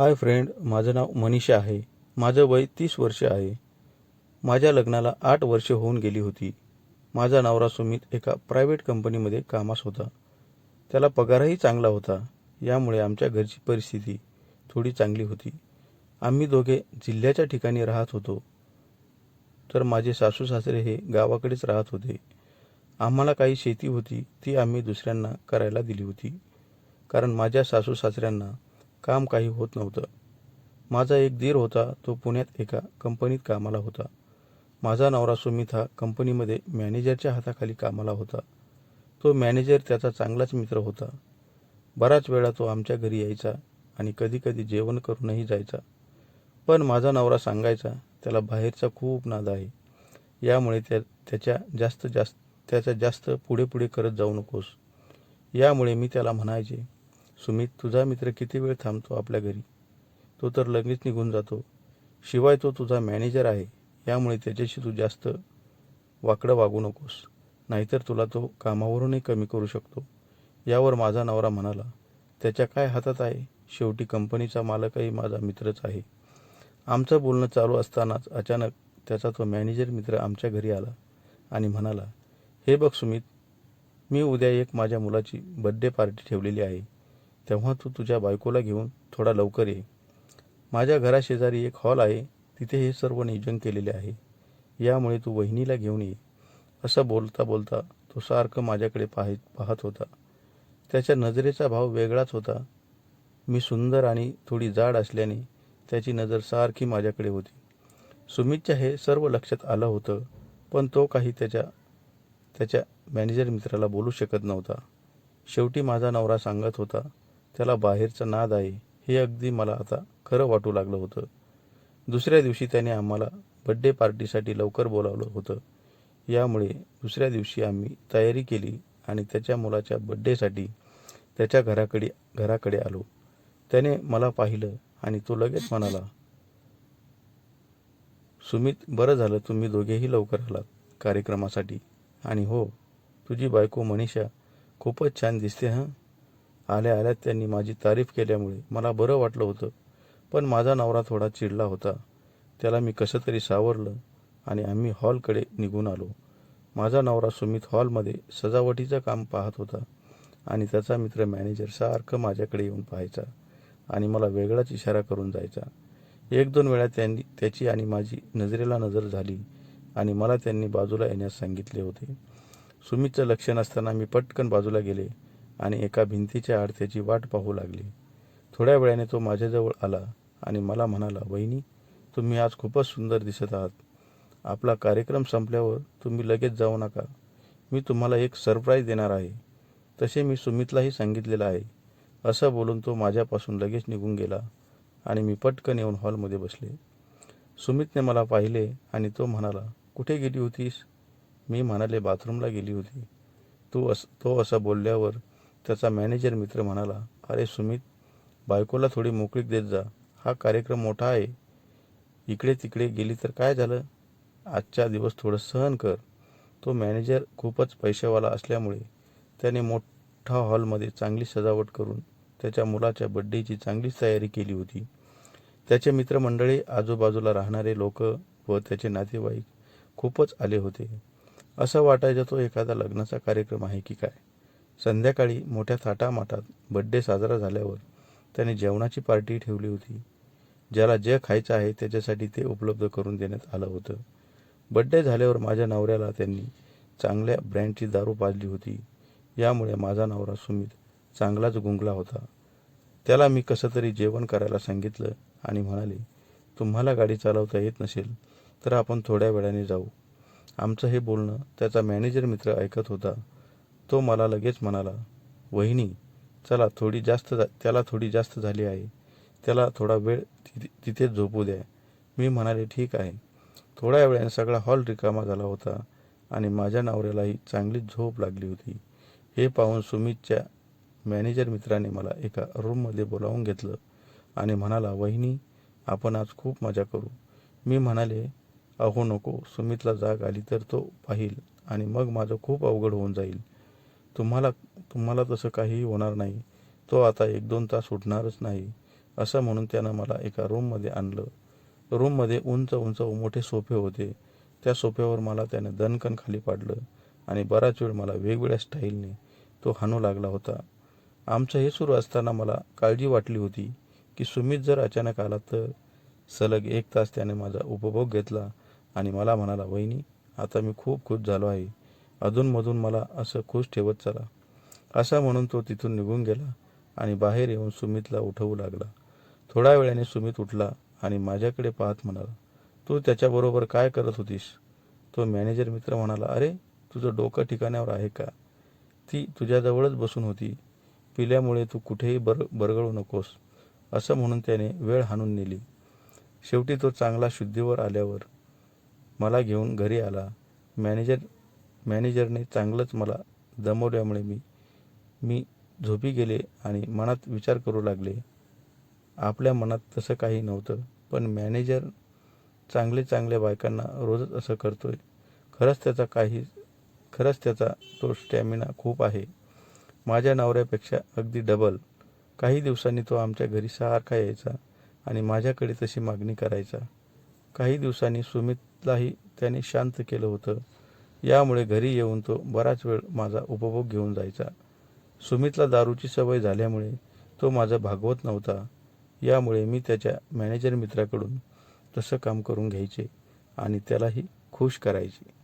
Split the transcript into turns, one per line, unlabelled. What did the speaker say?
Hi friend माझं नाव मनीषा आहे. माझं वय तीस वर्ष आहे. माझ्या लग्नाला आठ वर्ष होऊन गेली होती. माझा नवरा सुमित एका प्रायव्हेट कंपनीमध्ये कामास होता. त्याला पगारही चांगला होता. यामुळे आमच्या घरची परिस्थिती थोडी चांगली होती. आम्ही दोघे जिल्ह्याच्या ठिकाणी राहत होतो. तर माझे सासू सासरे हे गावाकडेच राहत होते. आम्हाला काही शेती होती ती आम्ही दुसऱ्यांना करायला दिली होती. कारण माझ्या सासू सासऱ्यांना काम काही होत नव्हतं. माझा एक दीर होता तो पुण्यात एका कंपनीत कामाला होता. माझा नवरा सुमित हा कंपनीमध्ये मॅनेजरच्या हाताखाली कामाला होता. तो मॅनेजर त्याचा चांगलाच मित्र होता. बराच वेळा तो आमच्या घरी यायचा आणि कधीकधी जेवण करूनही जायचा. पण माझा नवरा सांगायचा त्याला बाहेरचा खूप नाद आहे. यामुळे त्या त्याच्या जास्त जास्त त्याचा जास्त पुढे पुढे करत जाऊ नकोस. यामुळे मी त्याला म्हणायचे सुमित तुझा मित्र किती वेळ थांबतो आपल्या घरी? तो तर लगेच निघून जातो. शिवाय तो तुझा मॅनेजर आहे यामुळे त्याच्याशी तू जास्त वाकडं वागू नकोस. नाहीतर तुला तो कामावरूनही कमी करू शकतो. यावर माझा नवरा म्हणाला त्याच्या काय हातात आहे? शेवटी कंपनीचा मालकही माझा मित्रच आहे. आमचं बोलणं चालू असतानाच अचानक त्याचा तो मॅनेजर मित्र आमच्या घरी आला आणि म्हणाला हे बघ सुमित मी उद्या एक माझ्या मुलाची बड्डे पार्टी ठेवलेली आहे. तेव्हा तू तुझ्या बायकोला घेऊन थोडा लवकर ये. माझ्या घराशेजारी एक हॉल आहे. तिथे हे सर्व नियोजन केलेले आहे. यामुळे तू वहिनीला घेऊन ये. असं बोलता बोलता तो सारखं माझ्याकडे पाह पाहत होता. त्याच्या नजरेचा भाव वेगळाच होता. मी सुंदर आणि थोडी जाड असल्याने त्याची नजर सारखी माझ्याकडे होती. सुमितच्या हे सर्व लक्षात आलं होतं पण तो काही त्याच्या त्याच्या मॅनेजर मित्राला बोलू शकत नव्हता. शेवटी माझा नवरा सांगत होता त्याला बाहेरचा नाद आहे हे अगदी मला आता खरं वाटू लागलं होतं. दुसऱ्या दिवशी त्याने आम्हाला बड्डे पार्टीसाठी लवकर बोलावलं होतं. यामुळे दुसऱ्या दिवशी आम्ही तयारी केली आणि त्याच्या मुलाच्या बड्डेसाठी त्याच्या घराकडे घराकडे आलो. त्याने मला पाहिलं आणि तो लगेच म्हणाला सुमित बरं झालं तुम्ही दोघेही लवकर आलात कार्यक्रमासाठी. आणि हो तुझी बायको मनीषा खूपच छान दिसते हां? आल्या आल्यात त्यांनी माझी तारीफ केल्यामुळे मला बरं वाटलं होतं. पण माझा नवरा थोडा चिडला होता. त्याला मी कसं तरी सावरलं आणि आम्ही हॉलकडे निघून आलो. माझा नवरा सुमित हॉलमध्ये सजावटीचं काम पाहत होता आणि त्याचा मित्र मॅनेजर सारखं माझ्याकडे येऊन पाहायचा आणि मला वेगळाच इशारा करून जायचा. एक दोन वेळा त्यांनी त्याची आणि माझी नजरेला नजर झाली आणि मला त्यांनी बाजूला येण्यास सांगितले होते. सुमितचं लक्ष नसताना मी पटकन बाजूला गेले आणि एका भिंतीच्या आड त्याची वाट पाहू लागली. थोड्या वेळाने तो माझ्याजवळ आला आणि मला म्हणाला वहिनी तुम्ही आज खूपच सुंदर दिसत आहात. आपला कार्यक्रम संपल्यावर तुम्ही लगेच जाऊ नका. मी तुम्हाला एक सरप्राईज देणार आहे. तसे मी सुमितलाही सांगितलेलं आहे. असं बोलून तो माझ्यापासून लगेच निघून गेला आणि मी पटकन येऊन हॉलमध्ये बसले. सुमितने मला पाहिले आणि तो म्हणाला कुठे गेली होतीस? मी म्हणाले बाथरूमला गेली होती. तू अस तो असं बोलल्यावर त्याचा मॅनेजर मित्र म्हणाला अरे सुमित बायकोला थोडी मोकळीक देत जा. हा कार्यक्रम मोठा आहे. इकडे तिकडे गेली तर काय झालं? आजच्या दिवस थोडं सहन कर. तो मॅनेजर खूपच पैशावाला असल्यामुळे त्याने मोठा हॉलमध्ये चांगली सजावट करून त्याच्या मुलाच्या बड्डेची चांगलीच तयारी केली होती. त्याचे मित्रमंडळी आजूबाजूला राहणारे लोक व त्याचे नातेवाईक खूपच आले होते. असं वाटायचं तो एखादा लग्नाचा कार्यक्रम आहे की काय? संध्याकाळी मोठ्या थाटामाटात बड्डे साजरा झाल्यावर त्याने जेवणाची पार्टी ठेवली होती. ज्याला जे खायचं आहे त्याच्यासाठी ते उपलब्ध करून देण्यात आलं होतं. बड्डे झाल्यावर माझ्या नवऱ्याला त्यांनी चांगल्या ब्रँडची दारू पाजली होती. यामुळे माझा नवरा सुमित चांगलाच गुंगला होता. त्याला मी कसं तरी जेवण करायला सांगितलं आणि म्हणाले तुम्हाला गाडी चालवता येत नसेल तर आपण थोड्या वेळाने जाऊ. आमचं हे बोलणं त्याचा मॅनेजर मित्र ऐकत होता. तो मला लगेच म्हणाला वहिनी चला थोडी जास्त त्याला थोडी जास्त झाली आहे. त्याला थोडा वेळ तिथे तिथेच झोपू द्या. मी म्हणाले ठीक आहे. थोड्या वेळाने सगळा हॉल रिकामा झाला होता आणि माझ्या नवऱ्यालाही चांगलीच झोप लागली होती. हे पाहून सुमितच्या मॅनेजर मित्राने मला एका रूममध्ये बोलावून घेतलं आणि म्हणाला वहिनी आपण आज खूप मजा करू. मी म्हणाले अहो नको सुमितला जाग आली तर तो पाहिल आणि मग माझं खूप अवघड होऊन जाईल. तुम्हाला तुम्हाला तसं काहीही होणार नाही. तो आता एक दोन तास उठणारच नाही असं म्हणून त्यानं मला एका रूममध्ये आणलं. रूममध्ये उंच उंच मोठे सोफे होते. त्या सोफ्यावर मला त्याने दणकण खाली पाडलं आणि बराच वेळ मला वेगवेगळ्या स्टाईलने तो हाणू लागला होता. आमचं हे सुरू असताना मला काळजी वाटली होती की सुमित जर अचानक आला तर सलग एक तास त्याने माझा उपभोग घेतला आणि मला म्हणाला वहिनी आता मी खूप खुश झालो आहे. अधूनमधून मला असं खुश ठेवत चला. असा म्हणून तो तिथून निघून गेला आणि बाहेर येऊन सुमितला उठवू लागला. थोड्या वेळाने सुमित उठला आणि माझ्याकडे पाहत म्हणाला तू त्याच्याबरोबर काय करत होतीस? तो मॅनेजर मित्र म्हणाला अरे तुझं डोकं ठिकाण्यावर आहे का? ती तुझ्याजवळच बसून होती. पिल्यामुळे तू कुठेही बर बरगळू नकोस. असं म्हणून त्याने वेळ हाणून नेली. शेवटी तो चांगला शुद्धीवर आल्यावर मला घेऊन घरी आला. मॅनेजर मॅनेजरने चांगलंच मला दमवल्यामुळे मी मी झोपी गेले आणि मनात विचार करू लागले. आपल्या मनात तसं काही नव्हतं पण मॅनेजर चांगले चांगल्या बायकांना रोजच असं करतोय. खरंच त्याचा काही खरंच त्याचा तो स्टॅमिना खूप आहे. माझ्या नवऱ्यापेक्षा अगदी डबल काही दिवसांनी तो आमच्या घरी सारखा यायचा आणि माझ्याकडे तशी मागणी करायचा. काही दिवसांनी सुमितलाही त्याने शांत केलं होतं. यामुळे घरी येऊन तो बराच वेळ माझा उपभोग घेऊन जायचा. सुमितला दारूची सवय झाल्यामुळे तो माझा भागवत नव्हता. यामुळे मी त्याच्या मॅनेजर मित्राकडून तसं काम करून घ्यायचे आणि त्यालाही खुश करायचे.